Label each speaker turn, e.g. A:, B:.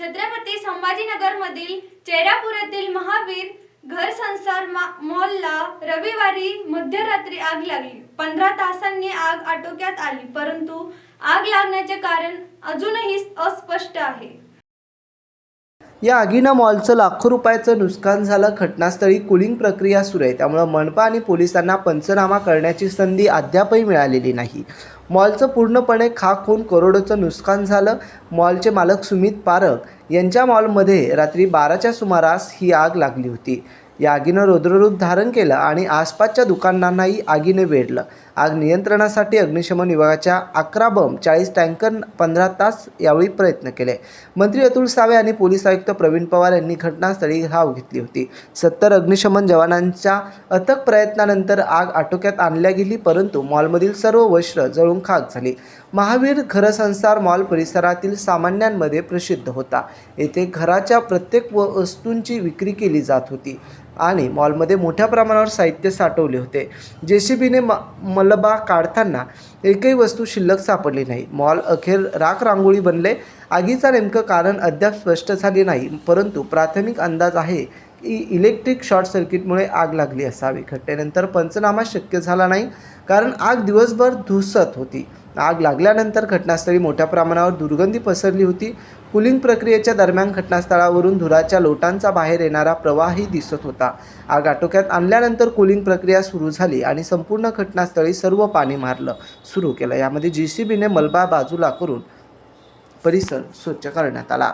A: छत्रपती संभाजीनगरमधील चेरापूर येथील महावीर घर संसार मॉलला रविवारी मध्यरात्री आग लागली. पंधरा तासांनी आग आटोक्यात आली परंतु आग लागण्याचे कारण अजूनही अस्पष्ट आहे.
B: या आगीनं मॉलचं लाखो रुपयाचं नुकसान झालं. घटनास्थळी कुलिंग प्रक्रिया सुरू आहे. त्यामुळं मनपा आणि पोलिसांना पंचनामा करण्याची संधी अद्यापही मिळालेली नाही. मॉलचं पूर्णपणे खाक होऊन करोडोचं नुकसान झालं. मॉलचे मालक सुमित पारख यांच्या मॉलमध्ये रात्री बाराच्या सुमारास ही आग लागली होती. या आगीनं रुद्ररूप धारण केलं आणि आसपासच्या दुकानांनाही आगीने वेढलं. आग नियंत्रणासाठी अग्निशमन विभागाच्या अकरा बंब चाळीस टँकर पंधरा तास यावेळी प्रयत्न केले. मंत्री अतुल सावे आणि पोलीस आयुक्त प्रवीण पवार यांनी घटनास्थळी धाव घेतली होती. सत्तर अग्निशमन जवानांच्या अथक प्रयत्नानंतर आग आटोक्यात आणल्या गेली परंतु मॉलमधील सर्व वस्त्र जळून खाक झाली. महावीर घरसंसार मॉल परिसरातील सामान्यांमध्ये प्रसिद्ध होता. येथे घराच्या प्रत्येक व वस्तूंची विक्री केली जात होती. आणि मॉलमध्ये मोठ्या प्रमाणावर साहित्य साठवले होते. जे सी बीने म मलबा काढताना एकही वस्तू शिल्लक सापडली नाही. मॉल अखेर राख रांगोळी बनले. आगीचा नेमकं कारण अद्याप स्पष्ट झाले नाही. परंतु प्राथमिक अंदाज आहे की इलेक्ट्रिक शॉर्ट सर्किटमुळे आग लागली असावी. घटनेनंतर पंचनामा शक्य झाला नाही कारण आग दिवसभर धुसत होती. आग लागल्यानंतर घटनास्थळी मोठ्या प्रमाणावर दुर्गंधी पसरली होती. कुलिंग प्रक्रियेच्या दरम्यान घटनास्थळावरून धुराच्या लोटांचा बाहेर येणारा प्रवाहही दिसत होता. आग आटोक्यात आणल्यानंतर कुलिंग प्रक्रिया सुरू झाली आणि संपूर्ण घटनास्थळी सर्व पाणी मारलं सुरू केलं. यामध्ये जी सी बीने मलबा बाजूला करून परिसर स्वच्छ करण्यात आला.